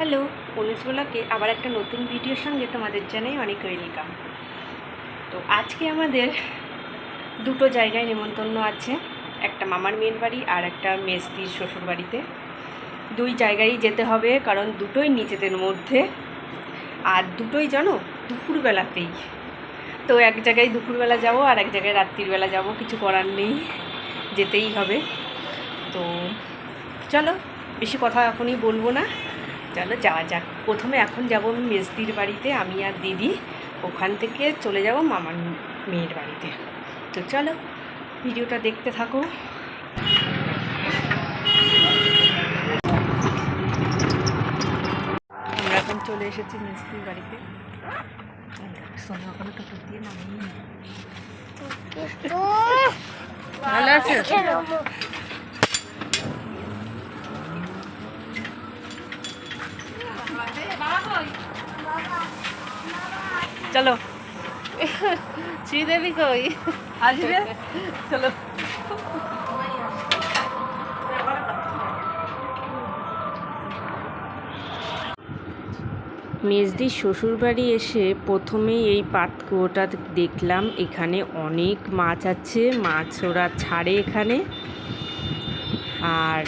Hello police ব্লকে আবার একটা নতুন ভিডিওর সঙ্গে তোমাদের জানাই অনেক ওয়েলকাম। তো আজকে আমাদের দুটো জায়গায় নেমন্তন্ন আছে, একটা মামার মেয়ের বাড়ি আর একটা মেস্তির শ্বশুর বাড়িতে। দুই জায়গায় যেতে হবে, কারণ দুটোই নিজেদের মধ্যে। আর দুটোই জানো, দুপুরবেলাতেই। তো এক জায়গায় দুপুরবেলা যাব আর এক জায়গায় রাত্রিবেলা যাব, কিছু করার নেই, যেতেই হবে। তো চলো, বেশি কথা এখনই বলব না। চলো যাওয়া যাক। প্রথমে এখন যাব আমি মেজদির বাড়িতে আমি আর দিদি। ওখান থেকে চলে যাব মামার মেয়ের বাড়িতে। তো চলো ভিডিওটা দেখতে থাকো। আমরা এখন চলে এসেছি মেজদির বাড়িতে। সোনা ওখানে তো দিয়ে নামিয়ে ভালো আছে? চলো। শ্রীদেবী কই? আসবে? চলো। শ্বশুরবাড়ি এসে প্রথমেই এই পাতকুয়োটা দেখলাম। এখানে অনেক মাছ আছে, মাছ ওরা ছাড়ে এখানে। আর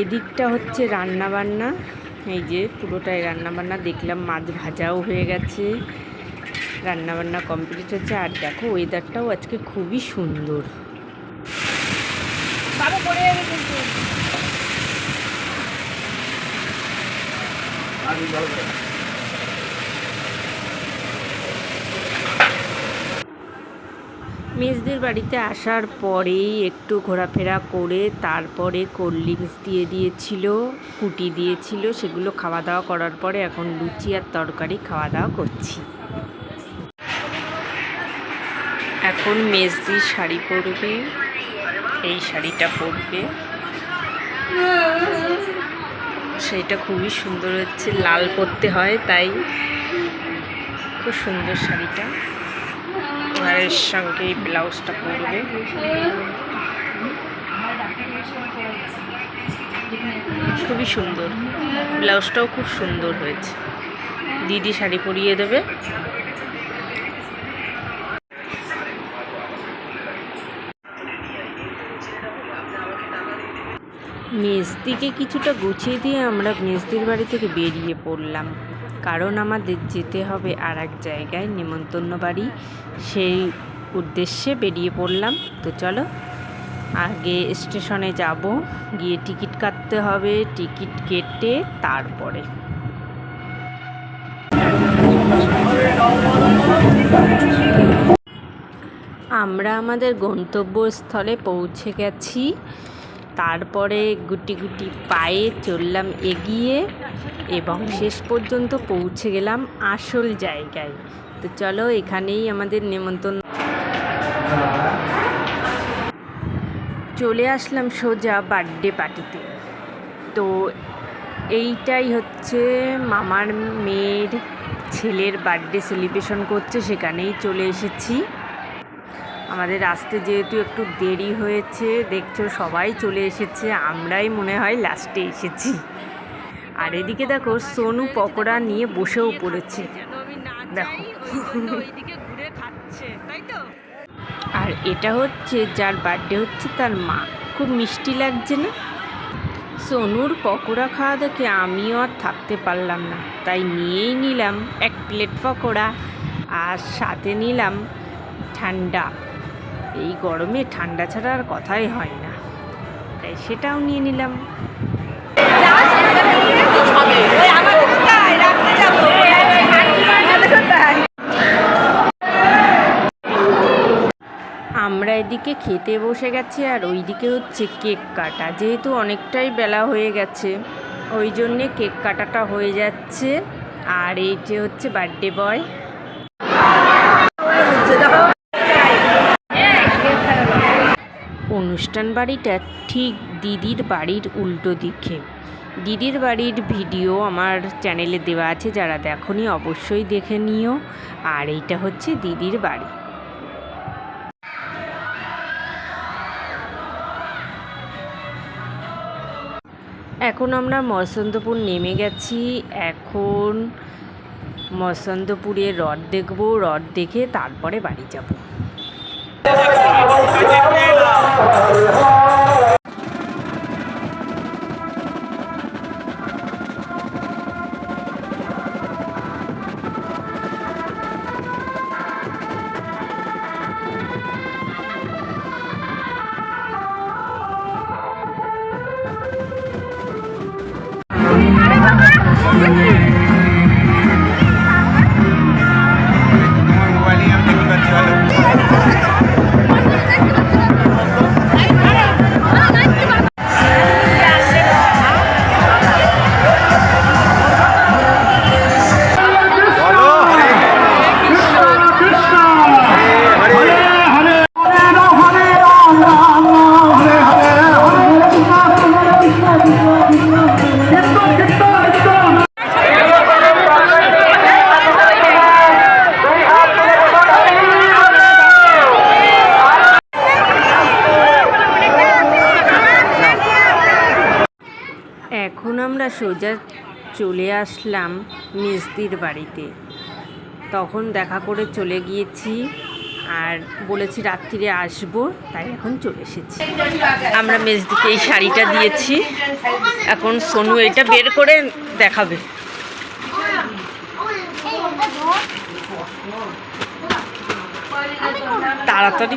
এদিকটা হচ্ছে রান্না বান্না এই যে পুরোটাই রান্নাবান্না দেখলাম মাছ ভাজাও হয়ে গেছে। রান্নাবান্না কমপ্লিট হচ্ছে। আর দেখো ওয়েদারটাও আজকে খুবই সুন্দর। বাবু পড়ে যাবে কিন্তু মেজদের বাড়িতে আসার পরেই একটু ঘোরাফেরা করে তারপরে কোল্ড ড্রিঙ্কস দিয়ে দিয়েছিল, কুটি দিয়েছিল, সেগুলো খাওয়া দাওয়া করার পরে এখন লুচি আর তরকারি খাওয়া দাওয়া করছি। এখন মেজদি শাড়ি পরবে, এই শাড়িটা পরবে। সেইটা খুবই সুন্দর হচ্ছে, লাল পরতে হয়, তাই। খুব সুন্দর শাড়িটা। আর এর সঙ্গে ব্লাউজটা পরবে খুবই সুন্দর। ব্লাউজটাও খুব সুন্দর হয়েছে। দিদি শাড়ি পরিয়ে দেবে। মেজদিকে কিছুটা গুছিয়ে দিয়ে আমরা মেজদির বাড়ি থেকে বেরিয়ে পড়লাম। কারণ আমাদের যেতে হবে আর এক জায়গায় নেমন্তন্ন বাড়ি। সেই উদ্দেশ্যে বেরিয়ে পড়লাম। তো চলো, আগে স্টেশনে যাব, গিয়ে টিকিট কাটতে হবে। টিকিট কেটে তারপরে। আমরা আমাদের গন্তব্যস্থলে পৌঁছে গেছি। তারপরে গুটি গুটি পায়ে চললাম এগিয়ে। এবং শেষ পর্যন্ত পৌঁছে গেলাম আসল জায়গায়। তো চলো এখানেই আমাদের নেমন্তন্ন। চলে আসলাম সোজা বার্থডে পার্টিতে। তো এইটাই হচ্ছে মামার মেয়ের ছেলের বার্থডে সেলিব্রেশন করছে, সেখানেই চলে এসেছি। আমাদের আসতে যেহেতু একটু দেরি হয়েছে, দেখছ সবাই চলে এসেছে, আমরাই মনে হয় লাস্টে এসেছি। আর এদিকে দেখো সোনু পকোড়া নিয়ে বসেও পড়েছে। দেখো। আর এটা হচ্ছে যার বার্থডে হচ্ছে তার মা। খুব মিষ্টি লাগছে না? সোনুর পকোড়া খাওয়া দেখে আমিও আর থাকতে পারলাম না। তাই নিয়েই নিলাম এক প্লেট পকোড়া আর সাথে নিলাম ঠান্ডা। এই গরমে ঠান্ডা ছাড়া আর কথাই হয় না। তাই সেটাও নিয়ে নিলাম। আমরা এদিকে খেতে বসে গেছি আর ওইদিকে হচ্ছে কেক কাটা। যেহেতু অনেকটাই বেলা হয়ে গেছে, ওই জন্যে কেক কাটাটা হয়ে যাচ্ছে। আর এই যে হচ্ছে বার্থডে বয়। অনুষ্ঠান বাড়িটা ঠিক দিদির বাড়ির উল্টো দিকে। দিদির বাড়ির ভিডিও আমার চ্যানেলে দেওয়া আছে, যারা দেখনি অবশ্যই দেখে নিও। আর এইটা হচ্ছে দিদির বাড়ি। এখন আমরা মসন্তপুর নেমে গেছি। এখন মসন্তপুরে রড দেখব। রড দেখে তারপরে বাড়ি যাব। Yeah. আমরা সোজা চলে আসলাম মিস্ত্রির বাড়িতে। তখন দেখা করে চলে গিয়েছি আর বলেছি রাত্রিরে আসব, তাই এখন চলে এসেছি। আমরা মেজদিকে এই শাড়িটা দিয়েছি। এখন সোনু এটা বের করে দেখাবে। তাড়াতাড়ি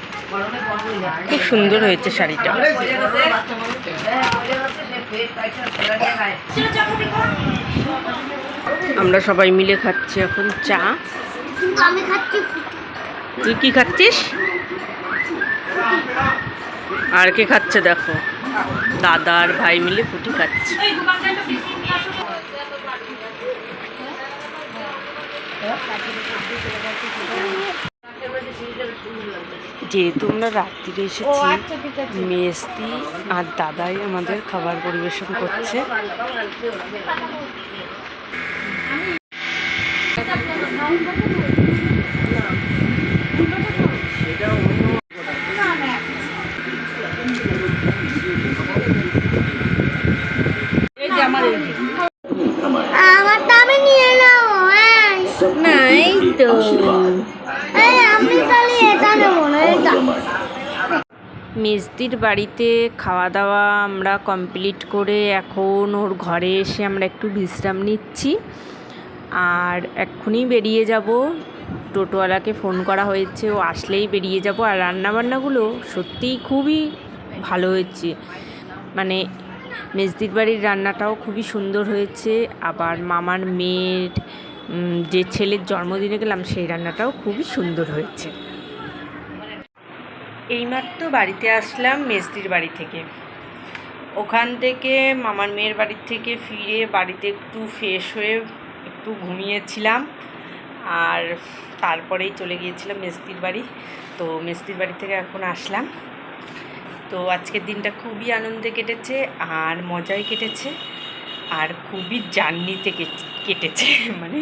খুব সুন্দর হয়েছে শাড়িটা। আমরা সবাই মিলে খাচ্ছি এখন চা। তুই কি খাচ্ছিস? আর কে খাচ্ছে দেখো। দাদা আর ভাই মিলে ফুটি খাচ্ছে। যেহেতু আমরা রাত্রিরে এসেছি মেস্তি আর দাদাই আমাদের খাবার পরিবেশন করছে। আমারটা আমি নিয়ে নাও হ্যাঁ নাই তো এই আমি তাহলে এটা নেব না এটা মেজদির বাড়িতে খাওয়া দাওয়া আমরা কমপ্লিট করে এখন ওর ঘরে এসে আমরা একটু বিশ্রাম নিচ্ছি। আর এক্ষুনি বেরিয়ে যাব। টোটোওয়ালাকে ফোন করা হয়েছে, ও আসলেই বেরিয়ে যাব। আর রান্নাবান্নাগুলো সত্যিই খুবই ভালো হয়েছে। মানে মেজদির বাড়ির রান্নাটাও খুবই সুন্দর হয়েছে। আবার মামার মেয়ের যে ছেলের জন্মদিনে গেলাম, সেই রান্নাটাও খুবই সুন্দর হয়েছে। এইমাত্র বাড়িতে আসলাম মেজদির বাড়ি থেকে। ওখান থেকে মামার মেয়ের বাড়ির থেকে ফিরে বাড়িতে একটু ফ্রেশ হয়ে একটু ঘুমিয়েছিলাম আর তারপরেই চলে গিয়েছিলাম মেজদির বাড়ি। তো মেজদির বাড়ি থেকে এখন আসলাম। তো আজকের দিনটা খুবই আনন্দে কেটেছে আর মজায় কেটেছে আর খুবই জার্নিতে কেটেছে। মানে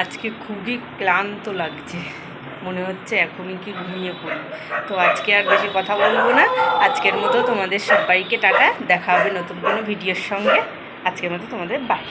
আজকে খুবই ক্লান্ত লাগছে। মনে হচ্ছে এখনই কি ঘুমিয়ে পড়ি। তো আজকে আর বেশি কথা বলব না। আজকের মতো তোমাদের সবাইকে টাটা। দেখা হবে নতুন কোনো ভিডিওর সঙ্গে। আজকের মতো তোমাদের বাই